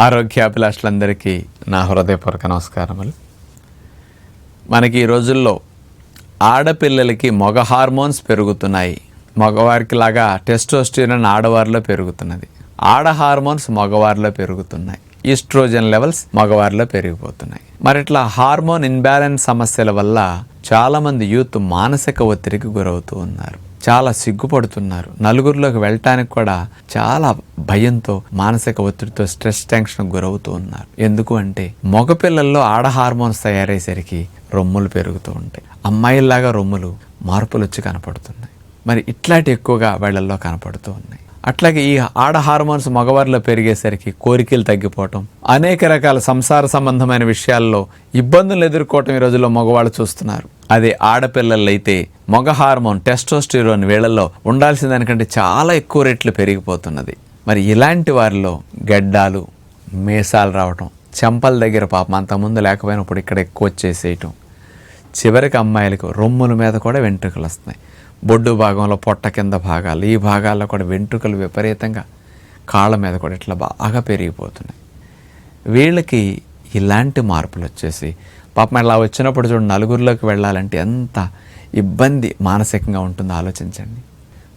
ఆరోగ్యాభిలాషులందరికీ నా హృదయపూర్వక నమస్కారములు. మనకి ఈ రోజుల్లో ఆడపిల్లలకి మగ హార్మోన్స్ పెరుగుతున్నాయి. మగవారికి లాగా టెస్టోస్టిరన్ ఆడవారిలో పెరుగుతున్నది. ఆడ హార్మోన్స్ మగవారిలో పెరుగుతున్నాయి. ఈస్ట్రోజన్ లెవెల్స్ మగవారిలో పెరిగిపోతున్నాయి. మరి ఇట్లా హార్మోన్ ఇన్బ్యాలెన్స్ సమస్యల వల్ల చాలామంది యూత్ మానసిక ఒత్తిడికి గురవుతూ ఉన్నారు. చాలా సిగ్గుపడుతున్నారు. నలుగురిలోకి వెళ్ళటానికి కూడా చాలా భయంతో మానసిక ఒత్తిడితో స్ట్రెస్ టెన్షన్ గురవుతూ ఉన్నారు. ఎందుకు అంటే మగపిల్లల్లో ఆడ హార్మోన్స్ తయారయ్యేసరికి రొమ్ములు పెరుగుతూ ఉంటాయి. అమ్మాయిల్లాగా రొమ్ములు మార్పులు వచ్చి కనపడుతున్నాయి. మరి ఇట్లాంటి ఎక్కువగా వాళ్ళల్లో కనపడుతూ ఉన్నాయి. అట్లాగే ఈ ఆడ హార్మోన్స్ మగవారిలో పెరిగేసరికి కోరికలు తగ్గిపోవటం అనేక రకాల సంసార సంబంధమైన విషయాల్లో ఇబ్బందులు ఎదుర్కోవటం ఈ రోజుల్లో మగవాళ్ళు చూస్తున్నారు. అదే ఆడపిల్లలైతే మగ హార్మోన్ టెస్టోస్టిరోన్ వీళ్ళల్లో ఉండాల్సిన దానికంటే చాలా ఎక్కువ రేట్లు పెరిగిపోతున్నది. మరి ఇలాంటి వారిలో గడ్డాలు మీసాలు రావటం చెంపల దగ్గర పాపం అంతకుముందు లేకపోయినప్పుడు ఇక్కడ ఎక్కువ వచ్చేసేయటం చివరికి అమ్మాయిలకు రొమ్ముల మీద కూడా వెంట్రుకలు వస్తున్నాయి. బొడ్డు భాగంలో పొట్ట కింద భాగాలు ఈ భాగాల్లో కూడా వెంట్రుకలు విపరీతంగా కాళ్ళ మీద కూడా ఇట్లా బాగా పెరిగిపోతున్నాయి. వీళ్ళకి ఇలాంటి మార్పులు వచ్చేసి పాపం ఇలా వచ్చినప్పుడు చూడండి నలుగురిలోకి వెళ్ళాలంటే ఎంత ఇబ్బంది మానసికంగా ఉంటుందో ఆలోచించండి.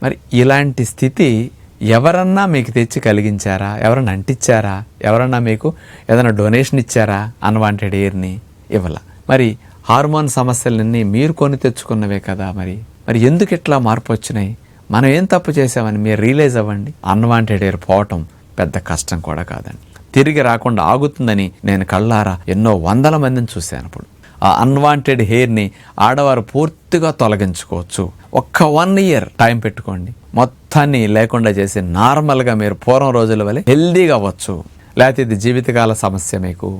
మరి ఇలాంటి స్థితి ఎవరన్నా మీకు తెచ్చి కలిగించారా? ఎవరన్నా అంటించారా? ఎవరన్నా మీకు ఏదైనా డొనేషన్ ఇచ్చారా? అన్వాంటెడ్ ఎయిర్ని ఇవ్వాల. మరి హార్మోన్ సమస్యలన్నీ మీరు కొని తెచ్చుకున్నవే కదా మరి. మరి ఎందుకు ఇట్లా మార్పు వచ్చినాయి? మనం ఏం తప్పు చేసామని మీరు రియలైజ్ అవ్వండి. అన్వాంటెడ్ ఎయిర్ పోవటం పెద్ద కష్టం కూడా కాదండి. తిరిగి రాకుండా ఆగుతుందని నేను కళ్ళారా ఎన్నో వందల మందిని చూశాను అప్పుడు. ఆ అన్వాంటెడ్ హెయిర్ని ఆడవారు పూర్తిగా తొలగించుకోవచ్చు. ఒక్క వన్ ఇయర్ టైం పెట్టుకోండి. మొత్తాన్ని లేకుండా చేసి నార్మల్గా మీరు పూర్వం రోజుల వల్ల హెల్దీగా అవ్వచ్చు. లేకపోతే ఇది జీవితకాల సమస్య మీకు.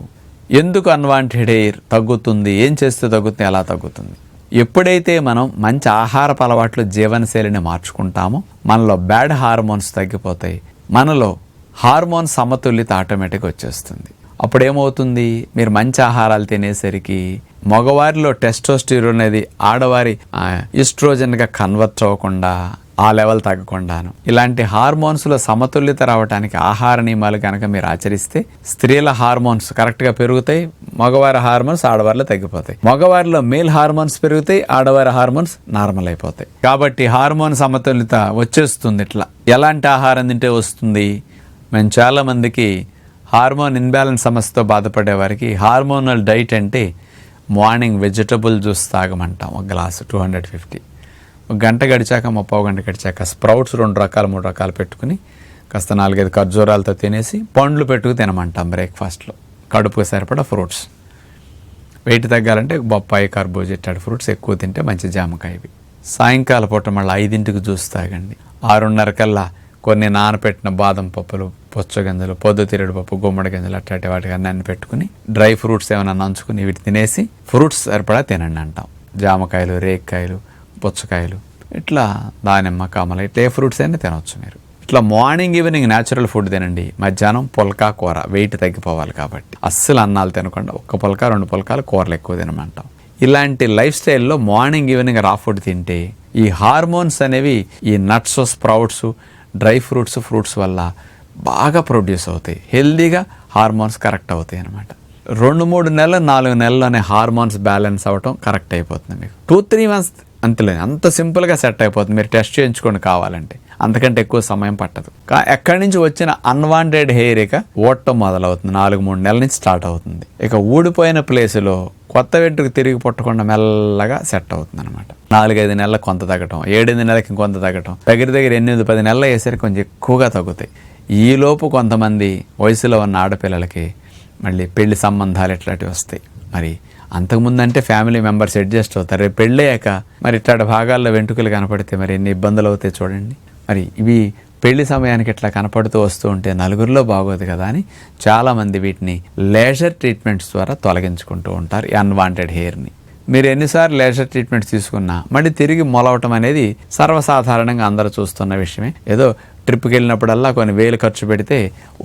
ఎందుకు అన్వాంటెడ్ ఎయిర్ తగ్గుతుంది? ఏం చేస్తే తగ్గుతుంది? ఎలా తగ్గుతుంది? ఎప్పుడైతే మనం మంచి ఆహారపు అలవాట్లు జీవనశైలిని మార్చుకుంటామో మనలో బ్యాడ్ హార్మోన్స్ తగ్గిపోతాయి. మనలో హార్మోన్ సమతుల్యత ఆటోమేటిక్గా వచ్చేస్తుంది. అప్పుడు ఏమవుతుంది మీరు మంచి ఆహారాలు తినేసరికి మగవారిలో టెస్టోస్టిరోన్ అనేది ఆడవారి ఈస్ట్రోజన్గా కన్వర్ట్ అవ్వకుండా ఆ లెవెల్ తగ్గకుండాను. ఇలాంటి హార్మోన్స్లో సమతుల్యత రావడానికి ఆహార నియమాలు కనుక మీరు ఆచరిస్తే స్త్రీల హార్మోన్స్ కరెక్ట్గా పెరుగుతాయి మగవారి హార్మోన్స్ ఆడవారిలో తగ్గిపోతాయి. మగవారిలో మేల్ హార్మోన్స్ పెరుగుతాయి ఆడవారి హార్మోన్స్ నార్మల్ అయిపోతాయి. కాబట్టి హార్మోన్ సమతుల్యత వచ్చేస్తుంది ఇట్లా. ఎలాంటి ఆహారం తింటే వస్తుంది? మేము చాలామందికి హార్మోన్ ఇన్బ్యాలెన్స్ సమస్యతో బాధపడే వారికి హార్మోనల్ డైట్ అంటే మార్నింగ్ వెజిటబుల్ జ్యూస్ తాగమంటాం ఒక గ్లాసు టూ హండ్రెడ్ ఫిఫ్టీ ఒక గంట గడిచాక ముప్పై గంట గడిచాక స్ప్రౌట్స్ రెండు రకాలు మూడు రకాలు పెట్టుకుని కాస్త నాలుగైదు ఖర్జూరాలతో తినేసి పండ్లు పెట్టుకు తినమంటాం బ్రేక్ఫాస్ట్లో. కడుపుకి సరిపడా ఫ్రూట్స్. వెయిట్ తగ్గాలంటే బొప్పాయి కర్బూజా ఫ్రూట్స్ ఎక్కువ తింటే మంచి జామకాయ ఇవి. సాయంకాల పూట మళ్ళీ ఐదింటికి జ్యూస్ తాగండి. ఆరున్నర కల్లా కొన్ని నానపెట్టిన బాదం పప్పులు పుచ్చగింజలు పొద్దుతిరుడు పప్పు గుమ్మడి గింజలు అట్లాంటి వాటికి అన్నీ పెట్టుకుని డ్రై ఫ్రూట్స్ ఏమైనా నంచుకుని వీటి తినేసి ఫ్రూట్స్ సరిపడా తినండి అంటాం. జామకాయలు రేక్కాయలు పుచ్చకాయలు ఇట్లా దానిమ్మ కమల ఇట్లా ఏ ఫ్రూట్స్ అయినా తినవచ్చు మీరు. ఇట్లా మార్నింగ్ ఈవినింగ్ న్యాచురల్ ఫుడ్ తినండి. మధ్యాహ్నం పుల్కా కూర వెయిట్ తగ్గిపోవాలి కాబట్టి. అస్సలు అన్నాలు తినకుండా ఒక్క పొలక రెండు పుల్కాలు కూరలు ఎక్కువ తినమంటాం. ఇలాంటి లైఫ్ స్టైల్లో మార్నింగ్ ఈవినింగ్ రా ఫుడ్ తింటే ఈ హార్మోన్స్ అనేవి ఈ nuts sprouts dry fruits fruits వల్ల బాగా ప్రొడ్యూస్ అవుతాయి. హెల్దీగా హార్మోన్స్ కరెక్ట్ అవుతాయి అనమాట రెండు మూడు నెలలు నాలుగు నెలల్లోనే హార్మోన్స్ బ్యాలెన్స్ అవ్వటం కరెక్ట్ అయిపోతుంది మీకు. టూ త్రీ మంత్స్ అంతలే అంత సింపుల్గా సెట్ అయిపోతుంది. మీరు టెస్ట్ చేయించుకోండి కావాలంటే. అంతకంటే ఎక్కువ సమయం పట్టదు. ఎక్కడి నుంచి వచ్చిన అన్వాంటెడ్ హెయిర్ ఇక ఓడటం మొదలవుతుంది. నాలుగు మూడు నెలల నుంచి స్టార్ట్ అవుతుంది. ఇక ఊడిపోయిన ప్లేసులో కొత్త వెంట్రుకు తిరిగి పుట్టకుండా మెల్లగా సెట్ అవుతుంది అనమాట నాలుగైదు నెలలకు కొంత తగ్గటం ఏడెనిమిది నెలలకి ఇంకొంత తగ్గటం దగ్గర దగ్గర ఎనిమిది పది నెలలు వేసరికి కొంచెం ఎక్కువగా తగ్గుతాయి. ఈలోపు కొంతమంది వయసులో ఉన్న ఆడపిల్లలకి మళ్ళీ పెళ్ళి సంబంధాలు ఇట్లాంటివి వస్తాయి. మరి అంతకుముందంటే ఫ్యామిలీ మెంబర్స్ అడ్జస్ట్ అవుతారు. రేపు పెళ్ళయ్యాక మరి ఇట్లాంటి భాగాల్లో వెంట్రుకలు కనపడితే మరి ఎన్ని ఇబ్బందులు అవుతాయి చూడండి. మరి ఇవి పెళ్ళి సమయానికి ఇట్లా కనపడుతూ వస్తూ ఉంటే నలుగురిలో బాగోదు కదా అని చాలామంది వీటిని లేజర్ ట్రీట్మెంట్స్ ద్వారా తొలగించుకుంటూ ఉంటారు ఈ అన్వాంటెడ్ హెయిర్ని మీరు ఎన్నిసార్లు లేజర్ ట్రీట్మెంట్ తీసుకున్నా మళ్ళీ తిరిగి మొలవటం అనేది సర్వసాధారణంగా అందరూ చూస్తున్న విషయమే. ఏదో ట్రిప్కి వెళ్ళినప్పుడల్లా కొన్ని వేలు ఖర్చు పెడితే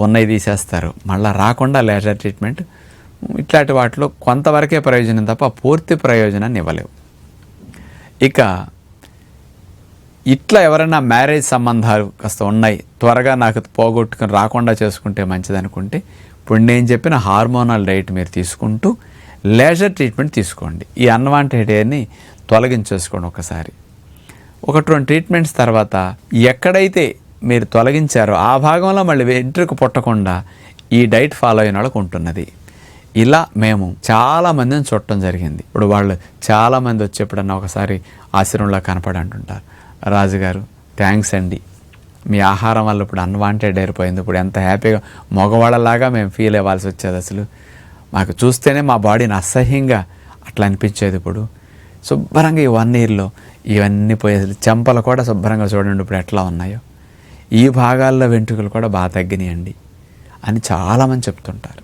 ఉన్నవి తీసేస్తారు. మళ్ళీ రాకుండా లేజర్ ట్రీట్మెంట్. ఇట్లాంటి వాటిలో కొంతవరకే ప్రయోజనం తప్ప పూర్తి ప్రయోజనాన్ని ఇవ్వలేవు. ఇక ఇట్లా ఎవరైనా మ్యారేజ్ సంబంధాలు కాస్త ఉన్నాయి త్వరగా నాకు పోగొట్టుకుని రాకుండా చేసుకుంటే మంచిది అనుకుంటే ఇప్పుడు నేను చెప్పిన హార్మోనల్ డైట్ మీరు తీసుకుంటూ లేజర్ ట్రీట్మెంట్ తీసుకోండి. ఈ అన్వాంటెడ్ హెయిర్ని తొలగించేసుకోండి ఒకసారి. ఒకటి రెండు ట్రీట్మెంట్స్ తర్వాత ఎక్కడైతే మీరు తొలగించారో ఆ భాగంలో మళ్ళీ వెంట్రుకు పుట్టకుండా ఈ డైట్ ఫాలో అయిన వాళ్ళకు ఉంటున్నది. ఇలా మేము చాలా మందిని చూడటం జరిగింది. ఇప్పుడు వాళ్ళు చాలామంది వచ్చి ఎప్పుడన్నా ఒకసారి ఆశ్రమంలో కనపడి అంటుంటారు రాజుగారు థ్యాంక్స్ అండి. మీ ఆహారం వల్ల ఇప్పుడు అన్వాంటెడ్ అయిపోయింది. ఇప్పుడు ఎంత హ్యాపీగా మగవాళ్ళలాగా మేము ఫీల్ అవ్వాల్సి వచ్చేది అసలు. మాకు చూస్తేనే మా బాడీని అసహ్యంగా అట్లా అనిపించేది ఇప్పుడు. శుభ్రంగా ఈ వన్ ఇయర్లో ఇవన్నీ పోయేసి చెంపలు కూడా శుభ్రంగా చూడండి ఇప్పుడు ఎట్లా ఉన్నాయో. ఈ భాగాల్లో వెంట్రుకలు కూడా బాగా తగ్గినాయండి అని చాలామంది చెప్తుంటారు.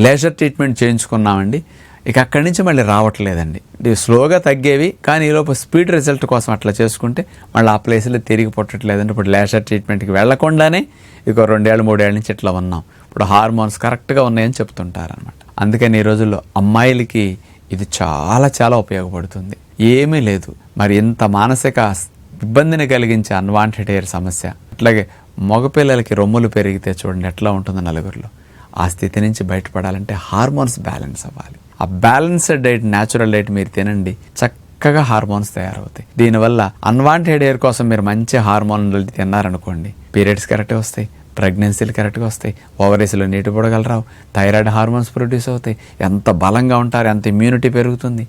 లేజర్ ట్రీట్మెంట్ చేయించుకున్నామండి. ఇక అక్కడి నుంచి మళ్ళీ రావట్లేదండి. ఇది స్లోగా తగ్గేవి కానీ ఈలోపు స్పీడ్ రిజల్ట్ కోసం అట్లా చేసుకుంటే మళ్ళీ ఆ ప్లేస్లో తిరిగి పుట్టట్లేదండి. ఇప్పుడు లేజర్ ట్రీట్మెంట్కి వెళ్ళకుండానే ఇక రెండేళ్ళు మూడేళ్ళ నుంచి ఇట్లా ఉన్నాం. ఇప్పుడు హార్మోన్స్ కరెక్ట్గా ఉన్నాయని చెప్తుంటారు అనమాట అందుకని ఈ రోజుల్లో అమ్మాయిలకి ఇది చాలా చాలా ఉపయోగపడుతుంది. ఏమీ లేదు. మరి ఇంత మానసిక ఇబ్బందిని కలిగించే అన్వాంటెడ్ హెయిర్ సమస్య. అట్లాగే మగపిల్లలకి రొమ్ములు పెరిగితే చూడండి ఎట్లా ఉంటుందో నలుగురిలో. ఆ స్థితి నుంచి బయటపడాలంటే హార్మోన్స్ బ్యాలెన్స్ అవ్వాలి. ఆ బ్యాలెన్స్డ్ డైట్ న్యాచురల్ డైట్ మీరు తినండి చక్కగా హార్మోన్స్ తయారవుతాయి. దీనివల్ల అన్వాంటెడ్ హెయిర్ కోసం మీరు మంచి హార్మోన్ తిన్నారనుకోండి పీరియడ్స్ కరెక్ట్గా వస్తాయి ప్రెగ్నెన్సీలు కరెక్ట్గా వస్తాయి ఓవరీస్లో నీటి పొడగలరావు థైరాయిడ్ హార్మోన్స్ ప్రొడ్యూస్ అవుతాయి. ఎంత బలంగా ఉంటారు ఎంత ఇమ్యూనిటీ పెరుగుతుంది.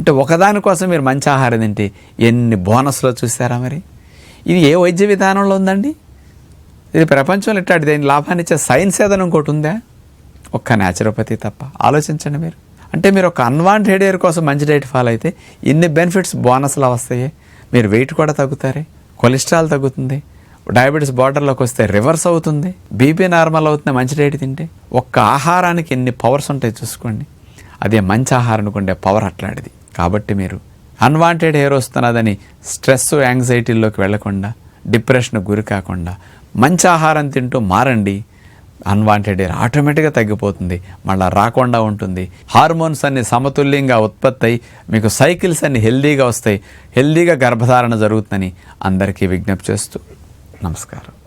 అంటే ఒకదానికోసం మీరు మంచి ఆహారం తింటే ఎన్ని బోనస్లో చూస్తారా మరి? ఇది ఏ వైద్య విధానంలో ఉందండి? ఇది ప్రపంచంలో ఇట్లాంటి దీని లాభాన్ని ఇచ్చే సైన్స్ ఏదైనా ఇంకోటి ఉందా? ఒక్క న్యాచురోపతి తప్ప. ఆలోచించండి మీరు. అంటే మీరు ఒక అన్వాంటెడ్ ఇయర్ కోసం మంచి డైట్ ఫాలో అయితే ఇన్ని బెనిఫిట్స్ బోనస్లు వస్తాయి? మీరు వెయిట్ కూడా తగ్గుతారే? కొలెస్ట్రాల్ తగ్గుతుంది? డయాబెటీస్ బార్డర్లోకి వస్తే రివర్స్ అవుతుంది? బీపీ నార్మల్ అవుతుంది మంచి డైట్ తింటే? ఒక్క ఆహారానికి ఎన్ని పవర్స్ ఉంటాయి చూసుకోండి. అదే మంచి ఆహారానికి ఉండే పవర్ అట్లాంటిది. కాబట్టి మీరు అన్వాంటెడ్ హెయిర్ వస్తున్నదని స్ట్రెస్ యాంగ్జైటీల్లోకి వెళ్ళకుండా డిప్రెషన్కు గురి కాకుండా మంచి ఆహారం తింటూ మారండి. అన్వాంటెడ్ హెయిర్ ఆటోమేటిక్గా తగ్గిపోతుంది మళ్ళీ రాకుండా ఉంటుంది. హార్మోన్స్ అన్ని సమతుల్యంగా ఉత్పత్తి అయి మీకు సైకిల్స్ అన్ని హెల్దీగా వస్తాయి. హెల్దీగా గర్భధారణ జరుగుతుందని అందరికీ విజ్ఞప్తి చేస్తూ నమస్కారం.